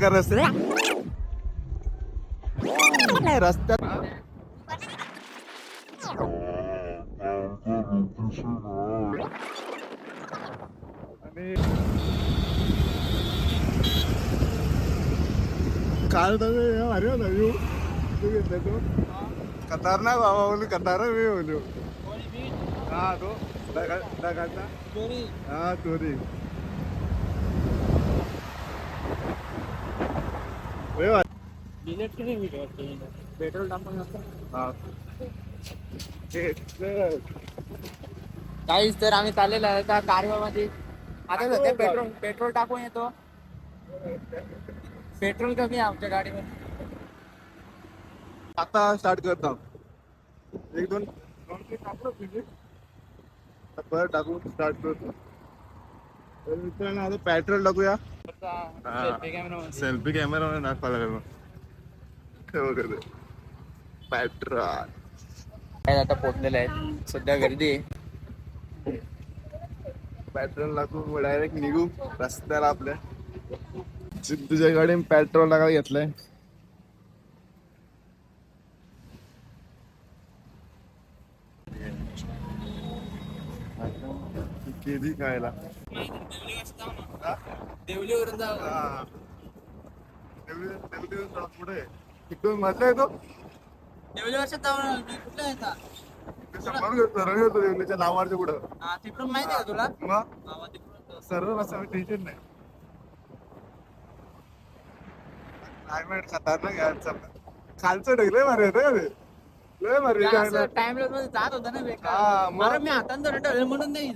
का रस्ते रस्त्यात आणि काल तर अरे होता व्ह्यू तू घेतला तो खतरनाक बाबा बोलू हा तो दगा दगाचा हा पेट्रोल टाकून हा. ते- ते- काहीच तर आम्ही चाललेलो आहे त्या कारवामध्ये आता सध्या पेट्रोल पेट्रोल टाकून येतो पेट्रोल कमी आहे आमच्या गाडीमध्ये. आता स्टार्ट करतो एक दोन दोन तीन टाकलं तुम्ही परत टाकून स्टार्ट करतो. तर मित्रांनो आता पेट्रोल टाकूया. सेल्फी कॅमेरा मध्ये. दाखवा लागेल मग. पेट्रोल आता पोचलेले आहेत. सध्या गर्दी आहे. पेट्रोल टाकून डायरेक्ट निघू रस्त्याला आपल्या. सिद्धूच्या गाडी पेट्रोल टाकायला घेतलंय. केली खायला. देवलीवरून हा. पुढे तिकडून मधला येतो कुठलं सरळ पुढं तिकडून माहिती आहे तुला? मग? तिकडून सर्व असं टेन्शन नाही. क्लायमेट खतरनाक. खालचं का ते लय मारे असं टाइममध्ये जात होता ना हा, बेकार? अरे मी धरून ठेवलं म्हणून नाही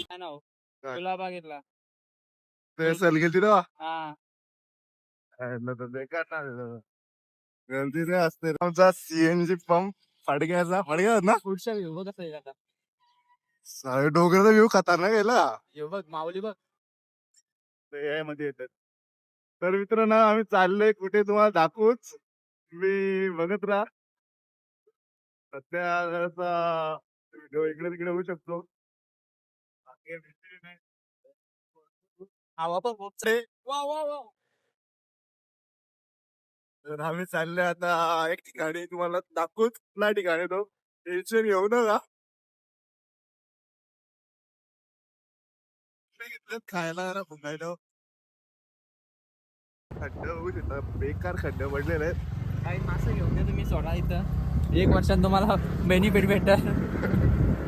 काय नाव? काय? तुला बघितला. ते सल गेली ना हा. तर बेकार ना ते. गर्दी रे असते. आमचा सीएनजी पंप फडक्याचा फडक्या ना? पुढच्या व्ह्यू बघ कसं आहे आता. साडे डोंगराचा व्ह्यू खतरनाक बघ माऊली बघ. ते मध्ये येतात. तर मित्रांनो आम्ही चाललोय कुठे तुम्हाला दाखवूच. तुम्ही बघत राहा. सध्या जरासा व्हिडिओ इकडे तिकडे होऊ शकतो. बाकी काही नाही. हवा पण खूप वा वा वा. तर आम्ही चाललोय आता एक ठिकाणी. तुम्हाला दाखवूच कुठल्या ठिकाणी तो. टेन्शन घेऊ नका. खायला फुगायला खड्ड बघू शकता बेकार खड्डे पडलेले आहेत काही मासे घेऊन या तुम्ही सोडा इथं एक वर्षात तुम्हाला बेनिफिट भेटल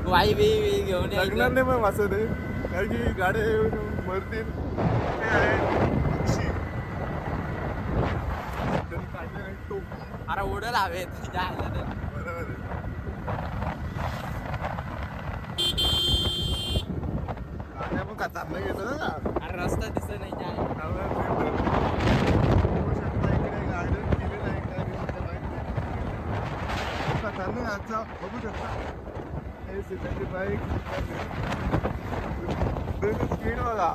वाई बी बी घेऊन या लागणार इथं. नाही मग असं ते कारण की गाड्या येऊन मरतील ते आहे पक्षी. त्यांनी काढले नाही टोपी. अरे उडल हवेत जायला तर. बरोबर आहे. येतं ना. अरे रस्ता दिसत नाही garden केलेलं आहे का नाही मला माहीत नाही. खतरनाक आजचा बघू शकता. हे सिद्धाची बाईक. स्पीड बघा.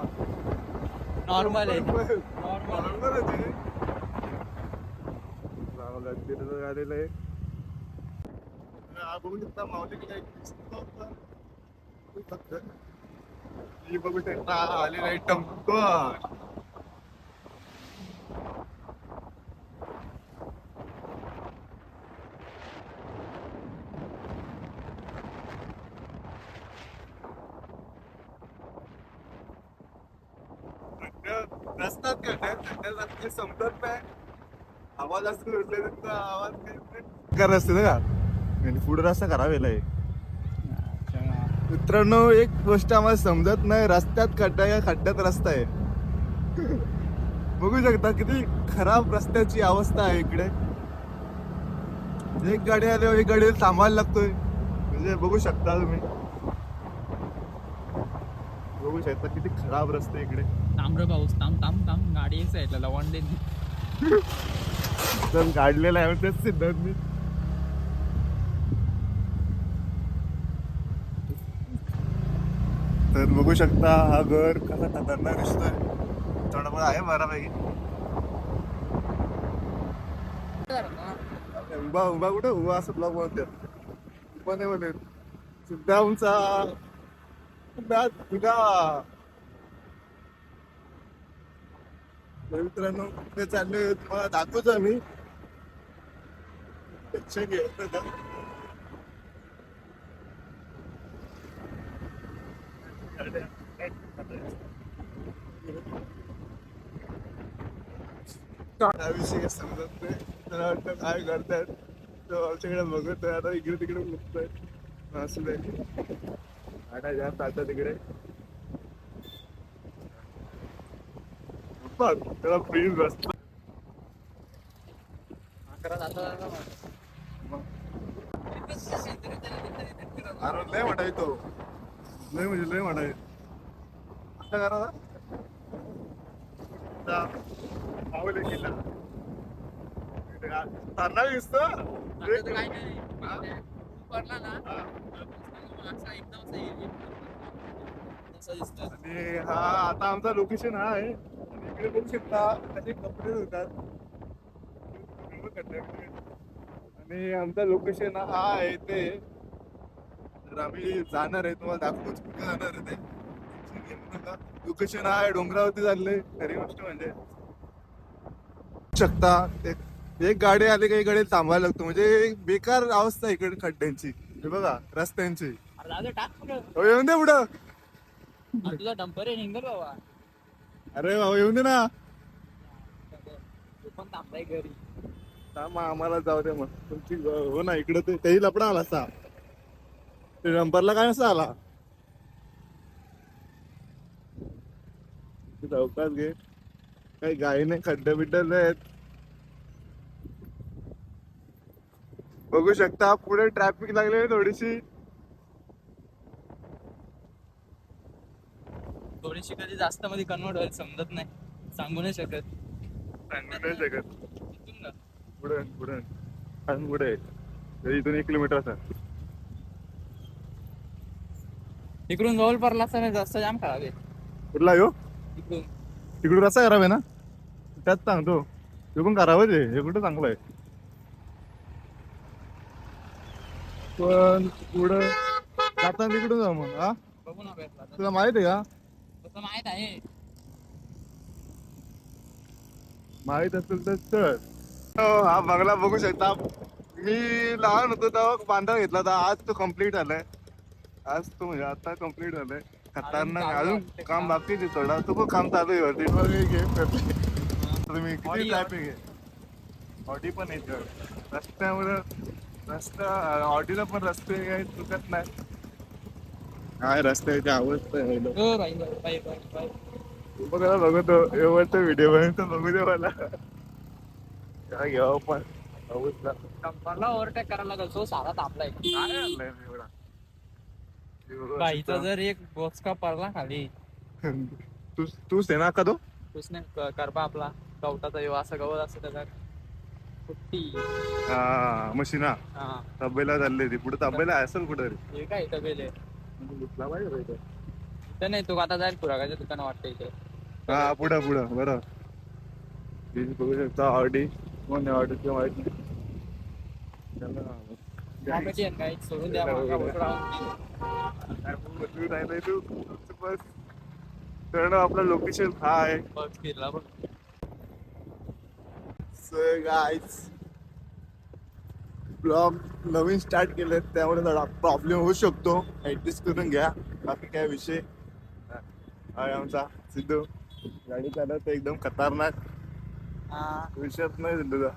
नॉर्मल आहे. नॉर्मल नॉर्मल आहे. ते. जावं लागते त्याचं गाडीला हे. हा बघू शकता माऊलीकडे एक दिसतो. ही बघू शकता आलेला आहे टमकर खड्डे करतात रस्ते समजत नाही. आवाज असतो आवाज काय रस्ते? ना का? पुढे रस्ता करावे आहे मित्रांनो एक गोष्ट आम्हाला समजत नाही रस्त्यात खड्डा या खड्ड्यात रस्ता आहे. बघू शकता किती खराब रस्त्याची अवस्था आहे इकडे. एक गाडी आल्यावर एक गाडी थांबायला लागतोय. म्हणजे बघू शकता तुम्ही. बघू शकता किती खराब रस्ते इकडे. तांबर पाऊस ताम ताम ताम गाडी एक साईडला लवण दे तर काढलेला आहे तेच सिद्धांत मी. तर बघू शकता हा घर कसा खतरनाक दिसतोय. थोडाफार आहे बऱ्यापैकी. उभा उभा कुठे? उभा असं ब्लॉक बनवतात उभा नाही बनत सुद्धा उंचा. सुद्धा तुझा मित्रांनो ते चालले तुम्हाला दाखवतो आम्ही. लक्ष घेत होता. विषय समजत नाही. तर वाटतं काय करतायत? तो आमच्याकडे बघत आहे आता इकडे तिकडे बघतोय. असू दे. आता जास्त आता तिकडे. त्याला फ्रीज बसतो अरे लय मोठा तो. लय म्हणजे लय मोठा आहे. आता करा दिसतो. काय नाही पडला ना असा एकदम असं हे- आणि हा आता आमचा लोकेशन हा आहे. आणि इकडे बघू शकता कपडे होतात आणि आमचा लोकेशन हा आहे ते तर आम्ही जाणार आहे तुम्हाला दाखवूच कुठे जाणार आहे ते. लोकेशन हा आहे डोंगरावरती चाललंय. खरी गोष्ट म्हणजे शकता. एक- गाडी आली काही गाडी थांबायला लागतो. म्हणजे बेकार अवस्था इकडे खड्ड्यांची. हे बघा रस्त्यांची. हो, येऊन दे पुढं. अरे तुझा डंपर आहे निघल बाबा. अरे भाऊ येऊन दे ना. तू पण थांबलाय घरी. थांब आम्हाला जाऊ दे मग. तुमची हो ना इकडे ते तेही लपडा आला असा. ते नंबरला काय नसा आला. तू चौकात घे. काही गाई नाही खड्डे बिड्डे आहेत. बघू शकता पुढे ट्रॅफिक लागले थोडीशी. थोडीशी कधी जास्त मध्ये कन्वर्ट होईल समजत नाही. सांगू नाही शकत. सांगू नाही शकत. इथून ना. पुढे पुढे. अजून पुढे. तरी इथून एक किलोमीटर असा इकडून जवळ पडला असता नाही जास्त जाम खराब आहे. कुठला यो इकडून. तिकडून रस्ता खराब आहे ना? त्यात सांगतो. ते पण करावंच आहे हे कुठं चांगलं आहे? पण पुढं जाताना तिकडून जा मग? हा? बघू ना भेटला तर. तुला माहीत आहे का? तसं माहीत आहे. माहीत असेल तर चल. हो, हा बंगला बघू शकता. मी लहान होतो तेव्हा बांधा घेतला होता. आज तो कंप्लीट झालाय. आज तो म्हणजे आता कंप्लीट झालाय. खतरनाक अजून काम. बाकी थोडा तो पण काम चालू आहे हे करते. तुम्ही किती ट्रॅफिक आहे? ऑडी पण आहे रस्त्यावर रस्ता ऑडीला पण रस्ते काही चुकत नाही. काय रस्त्याची अवस्था आहे हो बाई बाई बाई बाई बाई बघा बघतो एवढचा व्हिडिओ बनवतो बघू दे मला. काय घ्यावं पण. अवस्था डंपरला ओव्हरटेक करायला लागल. तो सारा तापलाय. काय आणलंय एवढा? बाईचा जर एक बॉक्स का पडला खाली. तू तूच आहे ना का तो? उसने क- करपा आपला. गवताचा येऊ असं गवत असं त्याचा कुट्टी. हा मशीना. हा. तबेला चालली ती. पुढे तबेला असेल कुठे हे काय इथं रे इथं. नाही तू आता जाईल खुराकाच्या दुकान वाटतं इथे. हा पुढं पुढं बरं. बघू शकता ऑडी कोण आहे ऑडी किंवा माहीत नाही. चला. काय सोडून द्या मागं. बोलतो राहून. काय बोलू राहिलंय तू बस तर आपलं लोकेशन हा आहे बघ फिरला बघ. सो गाईज ब्लॉग नवीन स्टार्ट केले त्यामुळे थोडा प्रॉब्लेम होऊ शकतो. ऍडजस्ट करून घ्या. बाकी काय विषय? आहे आमचा सिद्धू. गाडी चालवत एकदम खतरनाक. हा. विषयच नाही सिद्धूचा.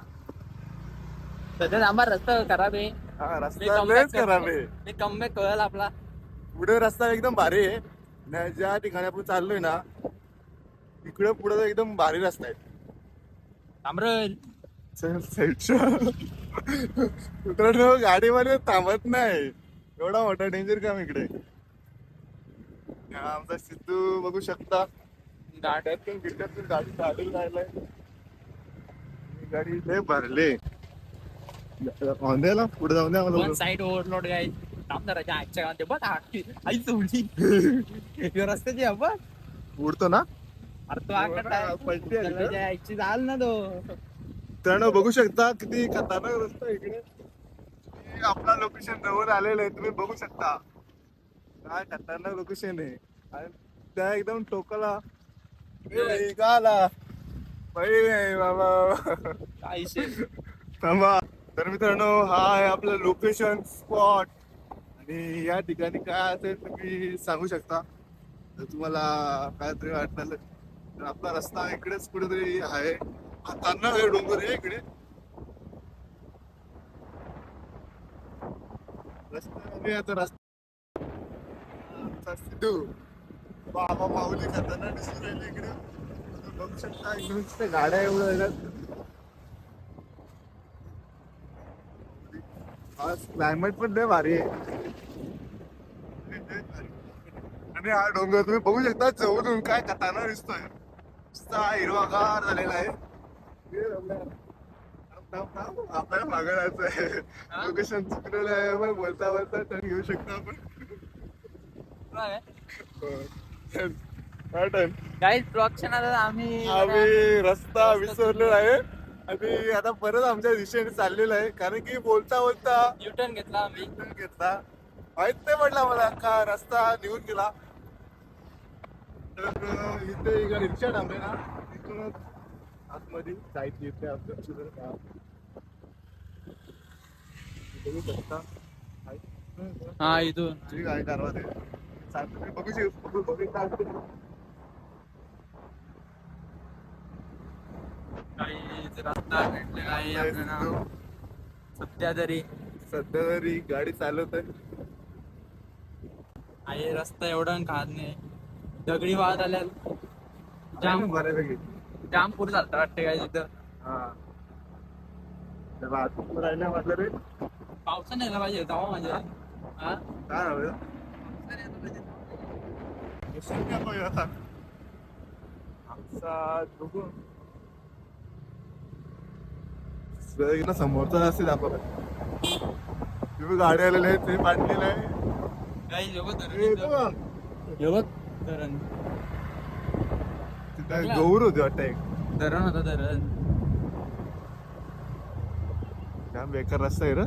सध्या आंबा रस्ता खराब आहे. हा रस्ता लयच खराब आहे. कमबॅक कळल आपला. पुढे रस्ता एकदम भारी आहे. ज्या ठिकाणी आपण चाललोय ना इकडे पुढे एकदम भारी रस्ता आहे. आमरल चल साईडच्या मित्रांनो गाडीमध्ये थांबत नाही. एवढा मोठा डेंजर काम इकडे. आमचा सिद्धू बघू शकता. गाठ खिडक्यातून खिडक्यातून गाडी चालू राहिलाय. गाडी लय भरले. पुढे जाऊन द्या मला साइड ओव्हरलोड गाय गावात बघ आई रस्त्याची आहे बघ. उडतो ना? अरे तो. पलटी आहे आईची जाल ना तो. तर बघू शकता किती खतरनाक रस्ता आहे इकडे. हे आपला लोकेशन जवळ आलेलं आहे तुम्ही बघू शकता. काय खतरनाक लोकेशन आहे. आणि त्या एकदम टोकाला बाबा. काय विषय थांबा. तर मित्रांनो हा आहे आपलं लोकेशन स्पॉट आणि या ठिकाणी काय असेल तुम्ही सांगू शकता. तुम्हाला काहीतरी वाटलं तर आपला रस्ता इकडेच कुठेतरी आहे. हातांना हे डोंगर आहे इकडे. रस्ता आता रस्ता. सिद्धू बाबा माऊली खाताना दिसून राहिले इकडे. बघू शकता इकडून नुसते गाड्या एवढं आज क्लायमेट पण लय भारी आहे. आणि हा डोंगर तुम्ही बघू शकता जवळून काय कथाना दिसतोय. नुसता हिरवागार झालेला आहे. आपल्याला मागं आहे लोकेशन चुकलेलं आहे पण बोलता बोलता टर्न घेऊ शकतो आपण. हा. Turn. काही ब्लॉकच्या नादात आम्ही आम्ही रस्ता विसरलेला आहे. आणि आता परत आमच्या दिशेने चाललेला आहे. कारण की बोलता बोलता युटर्न घेतला आम्ही. घेतला. माहीत नाही पडला मला. का रस्ता निघून गेला. तर अं, इथे एक रिक्षा थांबले ना तिथूनच आतमध्ये जायची इथे गाव. बघू शकता. हा इथून. ठीक आहे. चालतं बघू शक- बघू चालतं. काही रस्ता नाही आपल्याला सध्या तरी. सध्या तरी गाडी चालवत आहे रस्ता एवढा खात नाही. दगडी वाहत आल्या जाम बऱ्यापैकी. जाम पुढे चालतं वाटते काय तिथं. हा. वाहतूक म्हटलं रे. पावसाने यायला पाहिजे जावा म्हणजे. हा? काय हवं आमचा बघू. ना समोरचा असेल आपण. तुम्ही गाडी आलेले आहेत ते पाडलेलं आहे. हे धरण तिथं गौर होते वाटतं एक. धरण होता धरण. काय बेकार रस्ता आहे रे.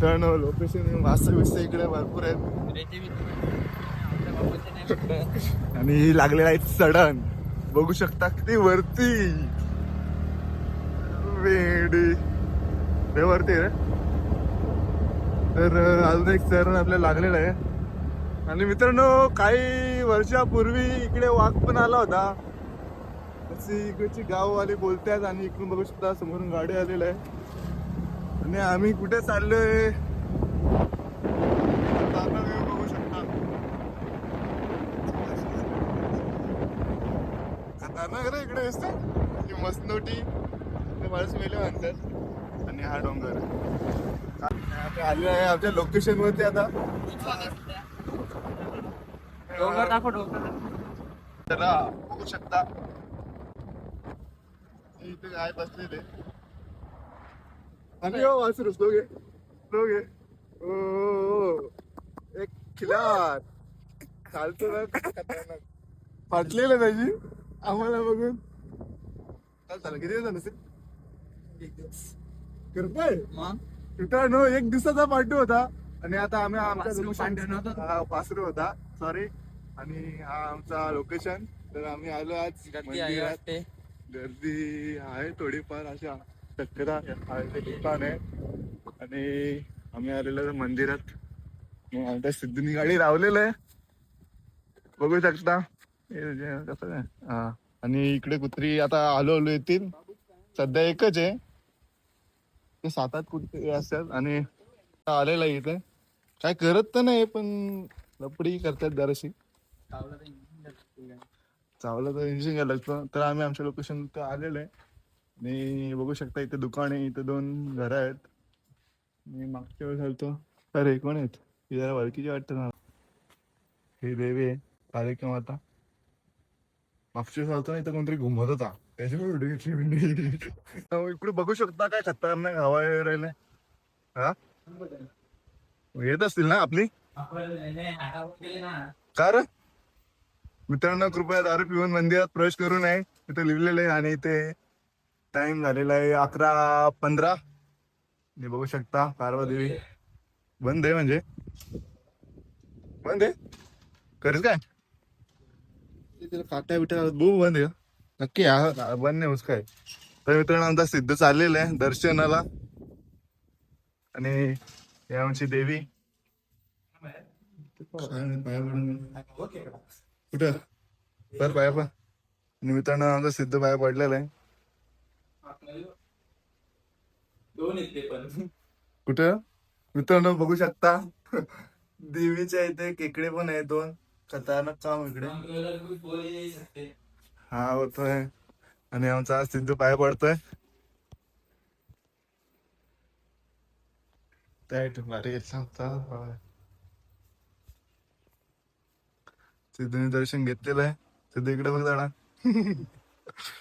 टर्न लोकेशन वास्त बिस्त इकडे भरपूर आहेत. आणि लागलेला आहे सडन बघू शकता किती वरती. वेडी. लय वरती आहे रे. तर अजून एक चरण आपल्याला लागलेलं आहे. आणि मित्रांनो काही वर्षापूर्वी इकडे वाघ पण आला होता. अशी इकडची गाववाले बोलतात आणि इकडून बघू शकता समोरून गाडी आलेलं आहे. आणि आम्ही कुठे चाललोय चाललो हे बघू शकता खतरनाक रे इकडे असते. मसनोटी ते माणूस मेले म्हणतात. आणि हा डोंगर. आलेलो आहे आमच्या लोकेशन वरती आता. डोंगर दाखव डोंगर. जरा बघू शकता. इथे काय बसलेले. आणि हो वासरू स्लो घे. स्लो घे. ओ. एक खिलार. चालतो ना फाटलेलं त्याची. आम्हाला बघून. काय झालं किती दिवस नसेल? करताय. मग? मित्रांनो एक दिवसाचा पार्टी होता. आणि आता आम्ही आमच्या वासरू location- पांढरा नव्हता? हा, वासरू होता. सॉरी आणि हा आमचा लोकेशन तर आम्ही आलो आज. गर्दी आहे मंदिरात. वाटते. गर्दी आहे थोडीफार अशा. आहे. ते दुकान आहे. आणि आम्ही आलेलो आहे मंदिरात. मग आमच्या सिद्धीनी गाडी लावलेलं आहे. बघू शकता. हे कसं आहे हा. आणि इकडे कुत्री आता आलो आलो येतील. सध्या एकच आहे. ते सात आठ कुत्री असतात आणि आता आलेला आहे इथे. काय करत तर नाही पण लपडी करतात दरशी चावलं तर इंजिन जातं. तर इंजिन घ्यायला लागतं. तर आम्ही आमच्या लोकेशन तर आलेलो आहे. आणि बघू शकता इथे दुकान आहे. इथे दोन घरं आहेत. मी मागच्या वेळेस आलतो. अरे कोण आहेत? ही जरा वळखीची वाटतं ना ही देवी आहे. कालिका माता? मागच्या वेळेस आलतो ना इथं कोणतरी घुमत होता. त्याच्यामुळे व्हिडिओ घेतली इकडे बघू शकता काय खतरनाक हवा राहिले. हा? येत असतील ना आपली? कार का मित्रांनो कृपया दारू पिऊन मंदिरात प्रवेश करू नये. इथे लिहिलेलं आहे आणि इथे टाइम झालेला आहे अकरा पंधरा. बघू शकता पार्वा देवी बंद आहे म्हणजे. बंद आहे? खरंच काय? काट्या बिट्या बघू बंद? नक्की हा बंद नाही काय तर मित्रांनो आमचा सिद्ध चाललेला आहे दर्शनाला. आणि हे आमची देवी. कुठं? तर पाया पण आणि मित्रांनो आमचा सिद्ध पाया पडलेला आहे. कुठं? मित्रांनो बघू शकता. देवीच्या इथे केकडे पण आहे दोन. खतरनाक काम इकडे. हा होतोय. आणि आमचा आज सिद्धू पाया पडतोय. सिद्धूने दर्शन घेतलेलं आहे. सिद्धू इकडे बघ जाणार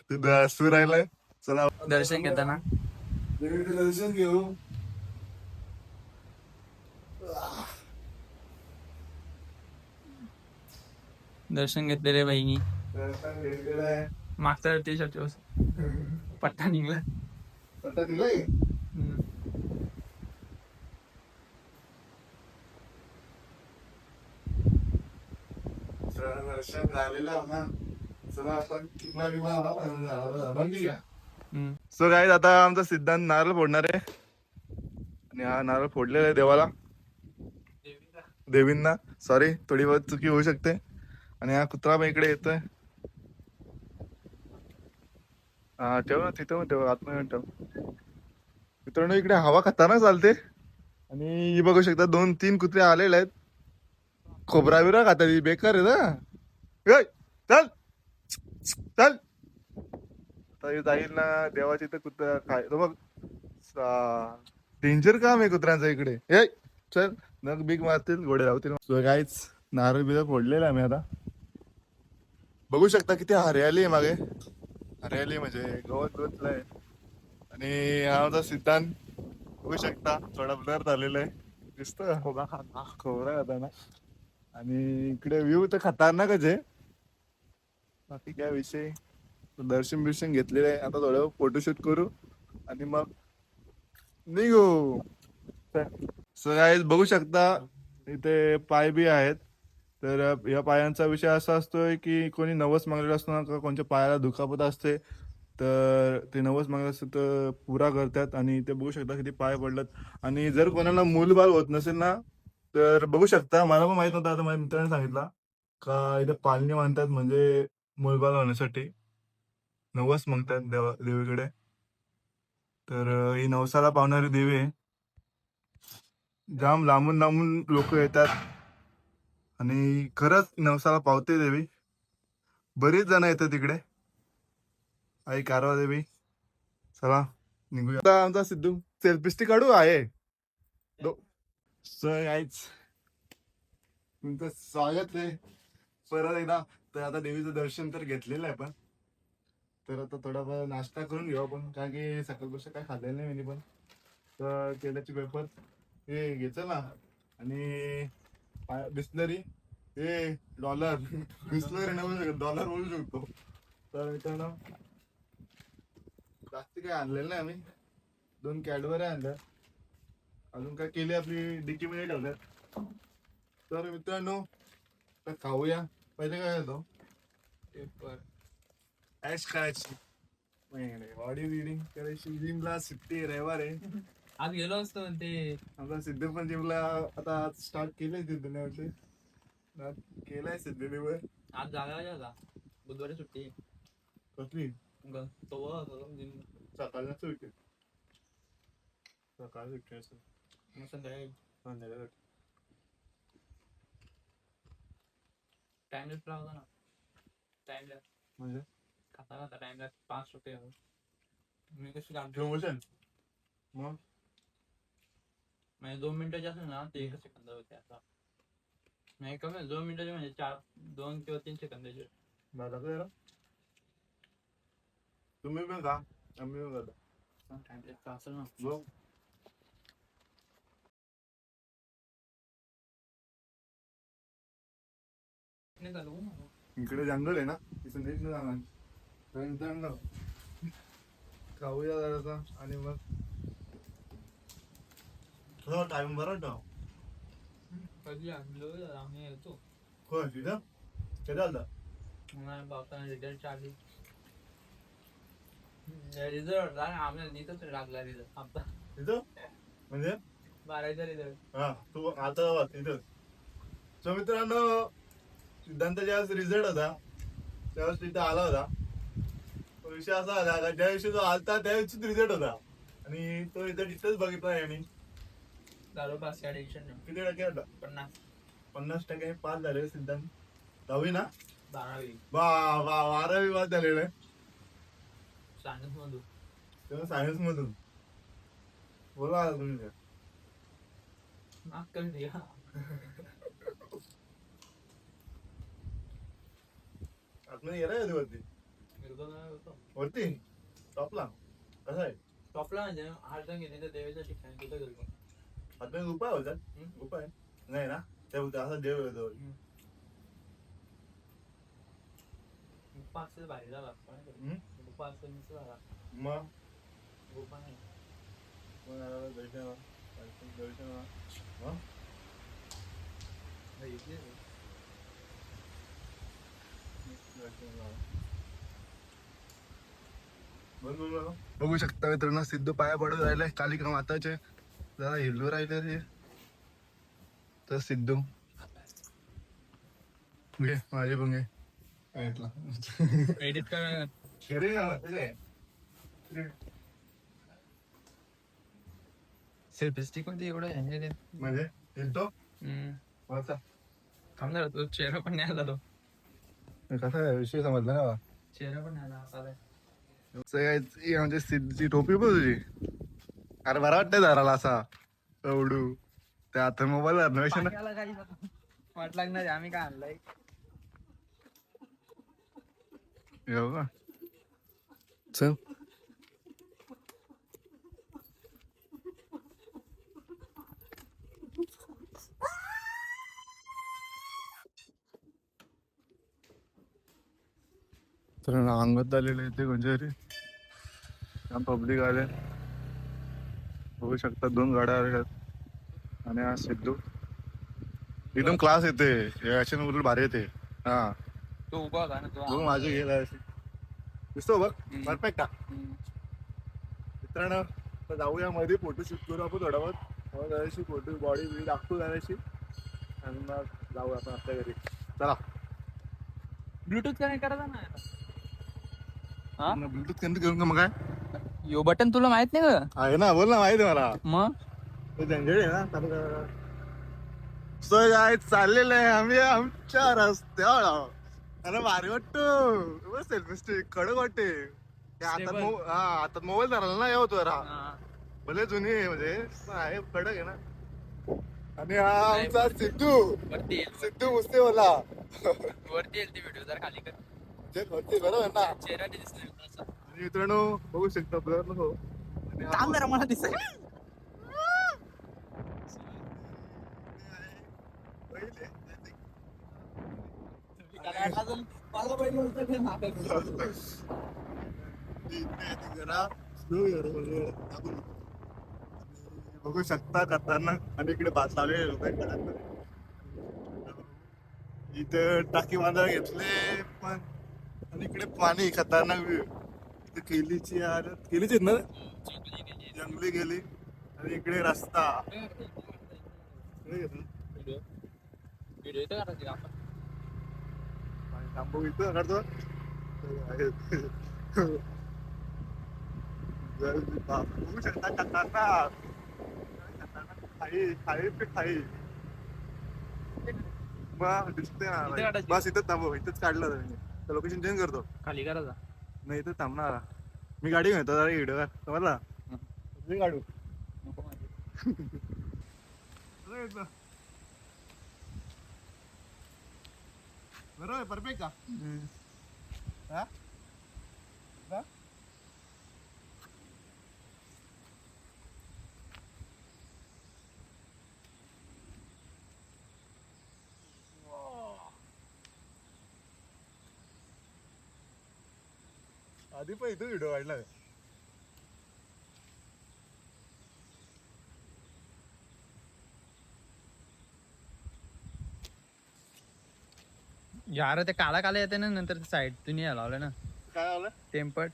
सिद्धू हसू राहिलाय. चला. दर्शन घेताना. दर्शन घेऊ. दर्शन घेतलेले बहिणी. दर्शन घेतलेलं आहे. मागचा शर्ट पट्टा निघला. आता दिलंय हम्म. चला, झालेलं ना. आपण. सो काय आता आमचा सिद्धांत नारळ फोडणार आहे. आणि हा नारळ फोडलेला आहे देवाला. देवींना. सॉरी थोडी बहुत चुकी होऊ शकते. आणि हा कुत्रा पण इकडे येतोय. हा ठेव ना तिथं ठेव आतमध्ये ठेव. मित्रांनो इकडे हवा खतरनाक चालते. आणि ही बघू शकता दोन तीन कुत्रे आलेले आहेत. खोबरा बिरा खातात ही बेकार आहे ना चल! चल! जाईल ना देवाची तर कुत्रा खाय तो बघ. डेंजर काम आहे कुत्र्यांचं इकडे. ए चल नग बिग मारतील घोडे लावतील. सो नारळ बिरळ फोडलेला आम्ही आता. बघू शकता किती हरियाली आहे मागे. हरियाली म्हणजे गवत गवतलं आहे. आणि हा माझा सिद्धांत. बघू शकता थोडा ब्लर झालेला आहे. दिसतं खोबा खाता खोबरा खाताना आणि इकडे व्ह्यू तर खतरनाकच आहे. बाकी काय विषय? दर्शन बिर्शन घेतलेलं आहे. आता थोडं फोटोशूट करू आणि मग निघू. सो बघू शकता इथे पाय बी आहेत. तर या पायांचा विषय असा असतोय की कोणी नवस मागलेला असतो ना का कोणच्या पायाला दुखापत असते तर ते नवस मागले असतं तर पुरा करतात आणि ते बघू शकता किती पाय पडतात आणि जर कोणाला मूलबाल होत नसेल ना तर बघू शकता मला पण माहीत नव्हतं आता माझ्या मित्राने सांगितलं का इथे पालणी मानतात म्हणजे मूलबाल होण्यासाठी. नवस मागतात देवा देवीकडे. तर ही नवसाला पावणारी देवी आहे. जाम लांबून लांबून लोक येतात. आणि खरंच नवसाला पावते देवी. बरीच जण येतात तिकडे. आई कारवा देवी. चला निघूया. आता आमचा सिद्धू सेल्फी स्टिक काढू? आहे. आईच तुमचं स्वागत आहे. परत एकदा तर आता देवीचं दर्शन तर घेतलेलं आहे पण. तर आता थोडाफार नाश्ता करून घेऊ आपण. कारण की सकाळपासून काय खाल्लेलं नाही मी पण. तर केल्याची पेपर हे घेतलं ना आणि बिस्लरी हे डॉलर बिस्लरी नाही बोलू शकत डॉलर बोलू शकतो. तर मित्रांनो जास्त काय आणलेलं नाही आम्ही. दोन कॅडबरी आणल्या अजून काय केली आपली डिक्की मध्ये ठेवल्यात तर मित्रांनो आता खाऊया. पहिले काय होतो पेपर ऍश करायची बॉडी बिल्डिंग करायची. जिमला सुट्टी रविवार आहे. आज गेलो असतो पण ते. आता सिद्धू पण जिमला आता आज स्टार्ट केलंय सिद्धूने वाटते केलंय सिद्धूने पण आज जागा आता. बुधवारी सुट्टी आहे. कसली? मग तो वर gym ला. सकाळला सुट्टी सकाळ सुट्टी असते मग संध्याकाळी. संध्याकाळी सुट्टी. टाइम लेफ्ट लावला ना. टाइम लेफ्ट म्हणजे? खाता खाता टाइम लेफ्ट पाच रुपये. मी कशी काढतो? प्रमोशन मग? म्हणजे दोन मिनिटाचे असेल ना ते एक सेकंद होते आता. नाही कमी दोन मिनिटाचे म्हणजे चार दोन किंवा तीन सेकंदाचे मला तुम्ही पण का आम्ही पण करतो पण ना. हो. इकडे जंगल आहे ना तिथं नीट नाही जाणार. खाऊया जरासा आणि मग तुझा टाइम बरा होता कधी आणलो आम्ही येतो तिथं कधी आलता बापाने रिझल्ट आली रिझल्ट आम्हाला नीतच लागला रिझल्ट आमचा तिथं म्हणजे बारावीचा रिझल्ट हा तू आता तिथं सो मित्रांनो सिद्धांत ज्यावेळेस रिझल्ट होता त्यावेळेस तिथं आला होता तो विषय असा का ज्या दिवशी तो आलता त्या दिवशीच रिझल्ट होता आणि तो रिझल्ट इथंच बघितला यांनी दारू पास या टेन्शन किती टक्के होता पन्नास. पन्नास टक्के पास झाले सिद्धांत. दहावी ना? बारावी. बा बा बारावी पास झालेले सायन्स मधून. तेव्हा सायन्स मधून. बोला आता तुम्ही काय. माग कमी द्या. आतमध्ये गेलाय कधी वरती? वरती? टॉपला? कसं आहे? टॉपला म्हणजे हार्द गेले तर देवीचं ठिकाण तिथं गेलो. आतमध्ये उपाय होतात हम्म. उपाय नाही ना त्या असा देव असेल बाहेर झाला मग नाही दर्शन दर्शन मग बघू शकता मित्रांनो सिद्धू पाया पडत राहिलाय कालिका माताचे. जरा हिरलो राहिले रे. तर सिद्धू. घे माझे पण घे. ऐकला. एडिट कर. घरी सेल्फी स्टिकमध्ये एवढं म्हणजे वाचा. थांबणार तो चेहरा पण नाही आला तो. कसा आहे? विषय समजला ना. चेहरा पण नाही आला असा सगळ्याची म्हणजे सिद्धची टोपी पण तुझी अरे बरा वाटतंय दाराला असा. एवढू. त्या आता मोबाईल अर्नवेशन वाट लागणार आहे, आम्ही काय आणलंय? येऊ का? चल. तर अंगत आलेले ते म्हणजे पब्लिक आले बघू शकता दोन गाड्या आणि हा सिद्धू. एकदम क्लास येते. याच्या उलट भारी येते. हा. तो उभा होता ना तो. माझे गेला दिसतो बघ. परफेक्ट. मित्रांनो आता जाऊया मध्ये फोटो शूट करू आपण थोडा बहुत जराशी फोटो बॉडी बिडी दाखवू जराशी आणि मग जाऊ आपण आपल्या घरी. चला. ब्लूटूथ कनेक्ट करायचा ना हा? ब्लूटूथ कनेक्ट करून का मग काय? यो बटन तुला माहीत नाही का आहे ना बोल ना माहिती आहे मला. मग? ते झंझट आहे ना चालू करा. सो काय चाललेलं आहे आम्ही आमच्या रस्त्यावर. अरे भारी वाटतो. सेल्फी स्टिक कडक वाटते. ते हातात Stable. मो- हा हातात मोबाईल धरायला ना जरा. हा. भले जुनी आहे म्हणजे पण आहे कडक आहे ना. आणि हा आमचा सिद्धू. वरती येईल. सिद्धू मुस्तेवाला. वरती येईल ती व्हिडिओ जर खाली कर. जे होते बरोबर ना. चेहरा नाही आणि मित्रांनो बघू शकता ब्लर हा- थांब जरा मला दिसत. इथे म्हणजे बघू शकता खतरनाक आणि इकडे भात लावले लोक इथे टाकी बांधायला घेतले पण आणि इकडे पाणी खतरनाक इथे केलीची यार केलीची आहेत ना? जंगली गेली. आणि इकडे रस्ता. इथं थांबू इथं काढतो. बघू शकता खतरनाक. खाई खाई पे खाई. मग दिसते इथे ना काढायची. बस इथंच थांबव इथंच काढलं तर लोकेशन चेंज करतो. खाली करायचा. नाही इथं थांबणार मी गाडी घेतो जरा व्हिडिओ समजला नको माझी. बरोबर परफेक्ट का? हा? आधी पण इथं व्हिडिओ काढला यार ते काला काला येते ना नंतर साईड तुम्ही लावलं ना. काय आलं? टेम्पर्ड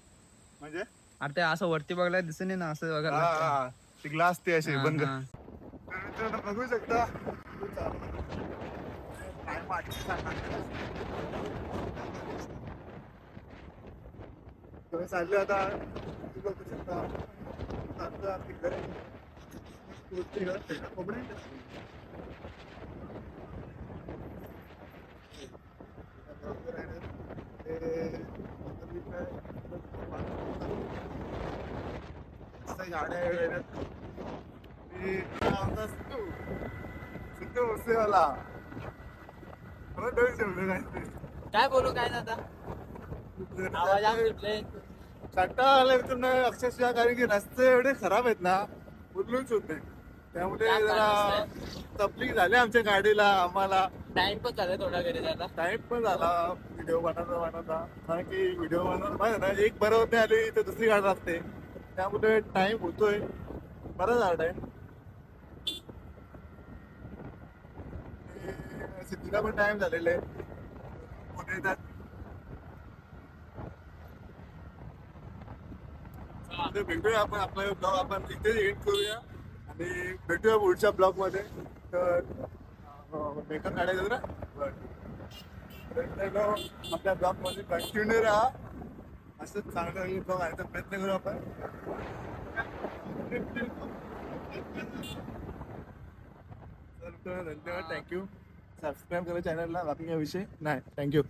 म्हणजे? अरे ते असं वरती बघायला दिसत नाही ना असं बघायला. हा. ती ग्लास ती हा, बंद. कर. हा. तर मित्रांनो बघू शकता. काय मागची तुम्ही चाललो आता. तुम्ही बघू शकता. चाललो घर, गाड्या मी सिद्धू सिद्धू काय बोलू काय ना आता कंटाळा आला मित्रांनो अक्षरशः कारण की रस्ते एवढे खराब आहेत ना उरलूच होत त्यामुळे जरा तपलीक झाली आमच्या गाडीला आम्हाला. टाइम पण झाला थोडा घरी जायला. टाइम पण झाला. व्हिडिओ बनवता बनवता. कारण की व्हिडिओ बनवून माहिती ना एक बरोबर नाही आली तर दुसरी गाडी लागते. त्यामुळे टाइम होतोय. बरा झाला टाइम सिद्धीला पण टाइम झालेला आहे. पुढे तर भेटूया आपण आपला ब्लॉग. आपण इथेच एंड करूया. आणि भेटूया पुढच्या ब्लॉगमध्ये तर मेकअप काढायचं ना? बरं. आपल्या ब्लॉगमध्ये कंटिन्यू राहा. असंच चांगलं ब्लॉग आणण्याचा प्रयत्न करू आपण. तर धन्यवाद. थँक्यू सबस्क्राईब करा चॅनलला बाकी काही विषय नाही. थँक्यू